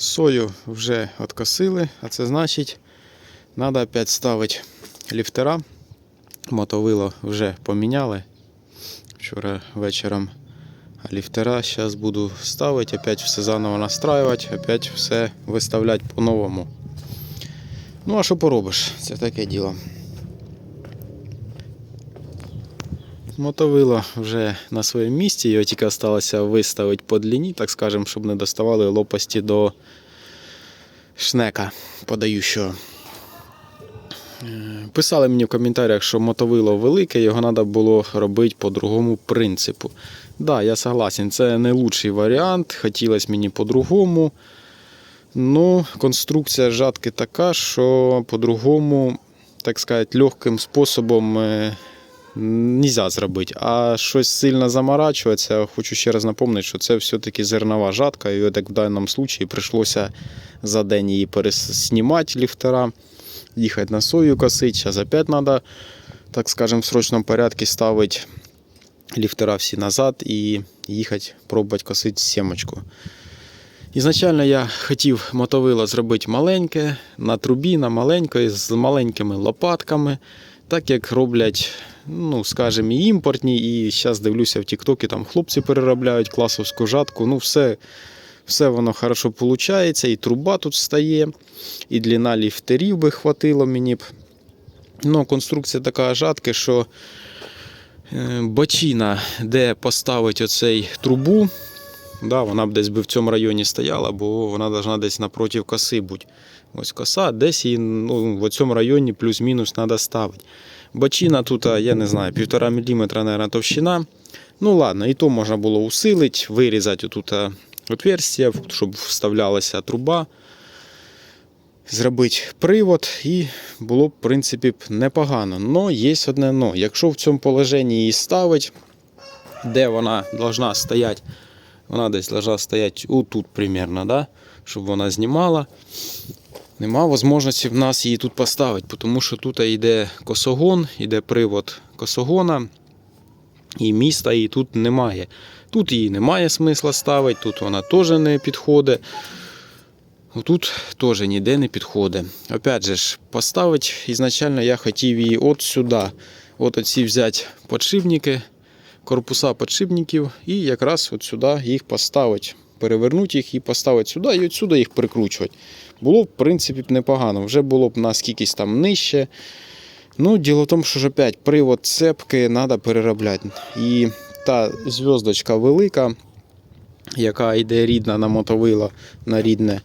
Сою вже откосили, а це значить, треба опять ставити ліфтера. Мотовило вже поміняли вчора вечором. Ліфтера зараз буду ставити, опять все заново настраювати, опять все виставляти по-новому. Ну, а що поробиш? Це таке діло. Мотовило вже на своєму місці, його тільки залишилося виставити по длині, так скажемо, щоб не доставали лопасті до шнека подаючого. Е, Писали мені в коментарях, що мотовило велике, його треба було робити по другому принципу. Так, да, я согласен, це не лучший варіант, хотілося мені по-другому. Ну, конструкція жатки така, що по-другому, так сказати, легким способом е, нельзя зробити. А щось сильно заморачуватися, хочу ще раз напомнити, що це все-таки зернова жатка, і так в даному випадку прийшлося за день її переснімати ліфтера, їхати на сою косити. Зараз опять треба, так скажемо, в срочному порядку ставити ліфтера всі назад і їхати пробувати косити сімочку. Ізначально я хотів мотовило зробити маленьке, на трубі, на маленької, з маленькими лопатками, так як роблять, ну, скажімо, і імпортні, і зараз дивлюся в Тіктокі, там хлопці переробляють класовську жатку. Ну, все, все воно хорошо виходить, і труба тут стає, і длина ліфтерів би хватило мені б. Ну, конструкція така жатки, що е, бочина, де поставити оцей трубу, Да, вона б десь би в цьому районі стояла, бо вона повинна десь напроти коси бути. Ось коса, десь її ну, в цьому районі плюс-мінус треба ставити. Бочина тут, я не знаю, 1,5 мм, наверное, товщина. Ну ладно, і то можна було усилити, вирізати тут отверстие, щоб вставлялася труба. Зробити привод і було б, в принципі, непогано. Но є одне но. Якщо в цьому положенні її ставити, де вона повинна стояти, вона десь должна стояти отут примерно, да? щоб вона знімала. Нема можливості в нас її тут поставити, тому що тут йде косогон, йде привод косогона, і міста її тут немає. Тут її немає смисла ставити, тут вона теж не підходить. Тут теж ніде не підходить. Опять же, поставити ізначально я хотів її от сюди. От оці взяти подшипники, корпуса подшипників і якраз от сюди їх поставити. Перевернути їх і поставити сюди, і отсюди їх прикручувати. Було б, в принципі, непогано. Вже було б на скількись там нижче. Ну, діло в тому, що ж опять привод цепки треба переробляти. І та зв'язочка велика, яка йде рідна на мотовило, на рідне.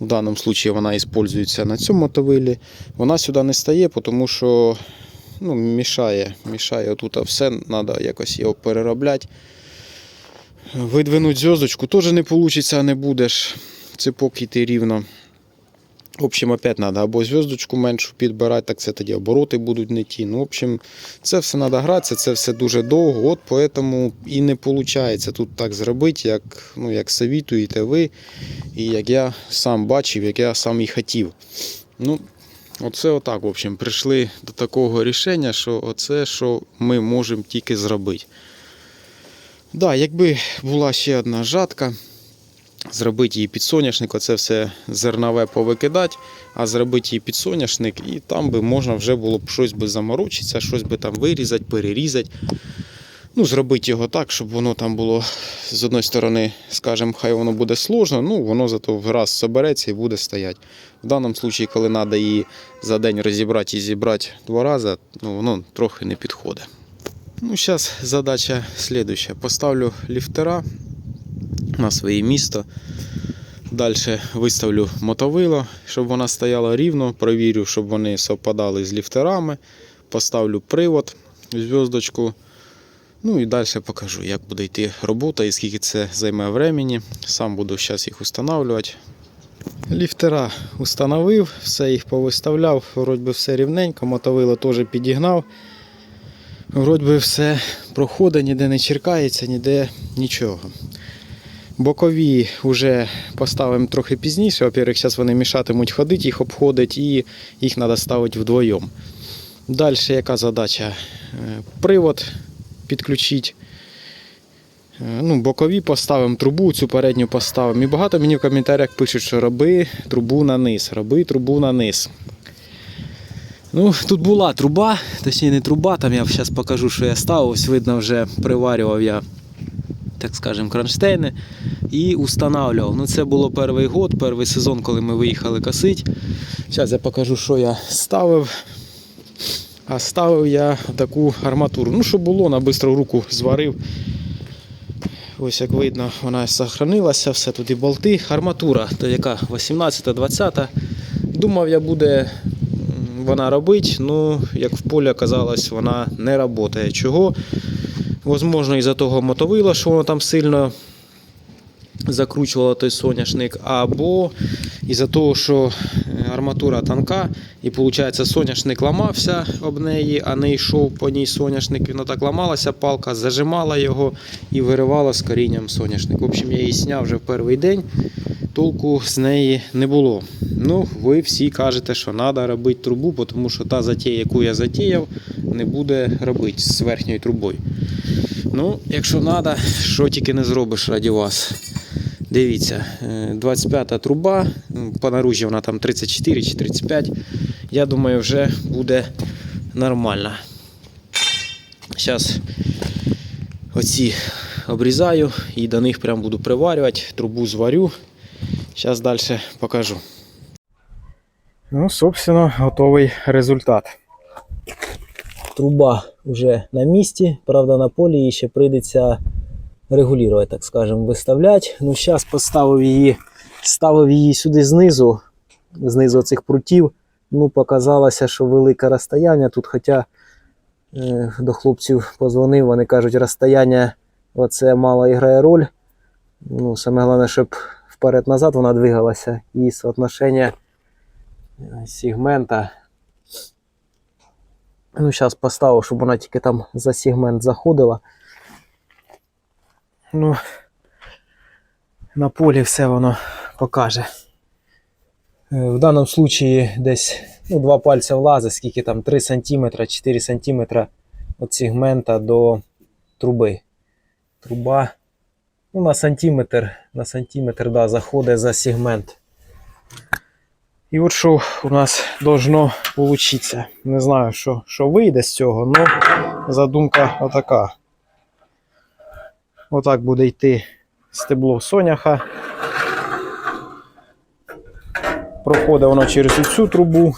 В даному випадку вона використовується на цьому мотовилі. Вона сюди не стає, тому що ну, мішає. Мішає отут все, треба якось його переробляти. Видвинуть зв'язочку теж не вийде, не будеш. Цепок йти рівно. В общем, опять треба або зв'язочку меншу підбирати, так це тоді обороти будуть не ті. Ну, в общем, це все треба гратися, це все дуже довго, от поэтому і не виходить тут так зробити, як, ну, як совітуєте ви, і як я сам бачив, як я сам і хотів. Ну, оце отак, в общем, прийшли до такого рішення, що оце, що ми можемо тільки зробити. Да, якби була ще одна жатка, зробити її під соняшник, оце все зернове повикидати, а зробити її під соняшник, і там би можна вже було б щось би заморочитися, щось би там вирізати, перерізати. Ну, зробити його так, щоб воно там було з одної сторони, скажімо, хай воно буде сложно, ну воно зато раз собереться і буде стояти. В даному випадку, коли треба її за день розібрати і зібрати два рази, ну воно трохи не підходить. Ну, зараз задача слідуща. Поставлю ліфтера на своє місто. Далі виставлю мотовило, щоб вона стояла рівно. Провірю, щоб вони совпадали з ліфтерами. Поставлю привод, зв'язочку. Ну і далі покажу, як буде йти робота і скільки це займе времени. Сам буду зараз їх встановлювати. Ліфтера установив, все їх повиставляв, вроді все рівненько, мотовило теж підігнав. Вроді би все проходить, ніде не черкається, ніде нічого. Бокові вже поставимо трохи пізніше. Во-первых, зараз вони мішатимуть ходити, їх обходить і їх треба ставити вдвоєм. Далі яка задача? Е, Привод підключити. Е, Ну, бокові поставимо, трубу цю передню поставимо. І багато мені в коментарях пишуть, що роби трубу на низ, роби трубу на низ. Ну, тут була труба, точніше не труба, там я зараз покажу, що я ставив. Ось видно, вже приварював я, так скажемо, кронштейни і устанавливав. Ну, це було перший год, перший сезон, коли ми виїхали косити. Зараз я покажу, що я ставив. А ставив я таку арматуру. Ну, що було, на бистру руку зварив. Ось як видно, вона сохранилася, все тут і болти. Арматура, то яка 18-20. Думав, я буде вона робить, ну, як в полі оказалось, вона не працює. Чого? Возможно, із-за того мотовила, що воно там сильно закручувало той соняшник, або із-за того, що арматура тонка, і виходить, соняшник ламався об неї, а не йшов по ній соняшник. Він так ламалася, палка зажимала його і виривала з корінням соняшник. В общем, я її зняв вже в перший день. Толку з неї не було. Ну, ви всі кажете, що треба робити трубу, тому що та затія, яку я затіяв, не буде робити з верхньою трубою. Ну, якщо треба, що тільки не зробиш раді вас. Дивіться, е, 25 труба, м, по наружі вона там 34 чи 35. Я думаю, вже буде нормально. Зараз оці обрізаю і до них прям буду приварювати, трубу зварю. Зараз далі покажу. Ну, собственно, готовий результат. Труба вже на місці, правда, на полі її ще прийдеться регулювати, так скажемо, виставляти. Ну, зараз поставив її, ставив її сюди знизу, знизу цих прутів. Ну, показалося, що велике розстояння тут, хоча е, до хлопців позвонив, вони кажуть, розстояння оце мало грає роль. Ну, саме головне, щоб вперед-назад вона двигалася. І соотношення е, сегмента Ну, зараз поставив, щоб вона тільки там за сегмент заходила. Ну, на полі все воно покаже. Е, В даному случаї десь ну, два пальця влазить, скільки там 3 см, 4 см від сегмента до труби. Труба ну, на сантиметр, на сантиметр да, заходить за сегмент. І от що у нас должно получитися. Не знаю, що, що вийде з цього, але задумка отака. Отак буде йти стебло соняха. Проходить воно через цю трубу.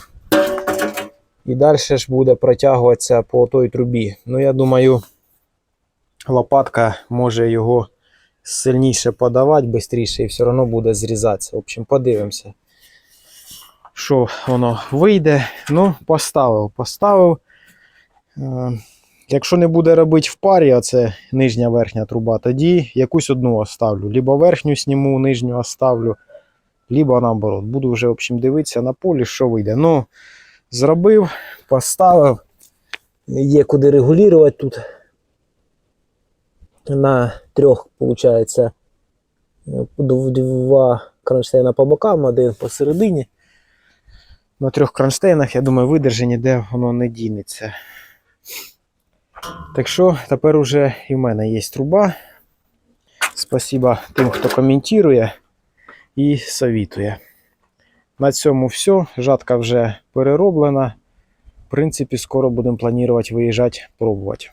І далі ж буде протягуватися по той трубі. Ну, я думаю, лопатка може його сильніше подавати, швидше, і все одно буде зрізатися. В общем, подивимося що воно вийде. Ну, поставив, поставив. Якщо не буде робити в парі, а це нижня верхня труба, тоді якусь одну оставлю. Либо верхню сніму, нижню оставлю, либо наоборот. Буду вже в общем, дивитися на полі, що вийде. Ну, зробив, поставив. Є куди регулювати тут. На трьох, виходить, два кронштейна по бокам, один посередині. На трьох кронштейнах, я думаю, видержі ніде воно не дінеться. Так що тепер уже і в мене є труба. Спасіба тим, хто коментує і совітує. На цьому все. Жатка вже перероблена. В принципі, скоро будемо планувати виїжджати, пробувати.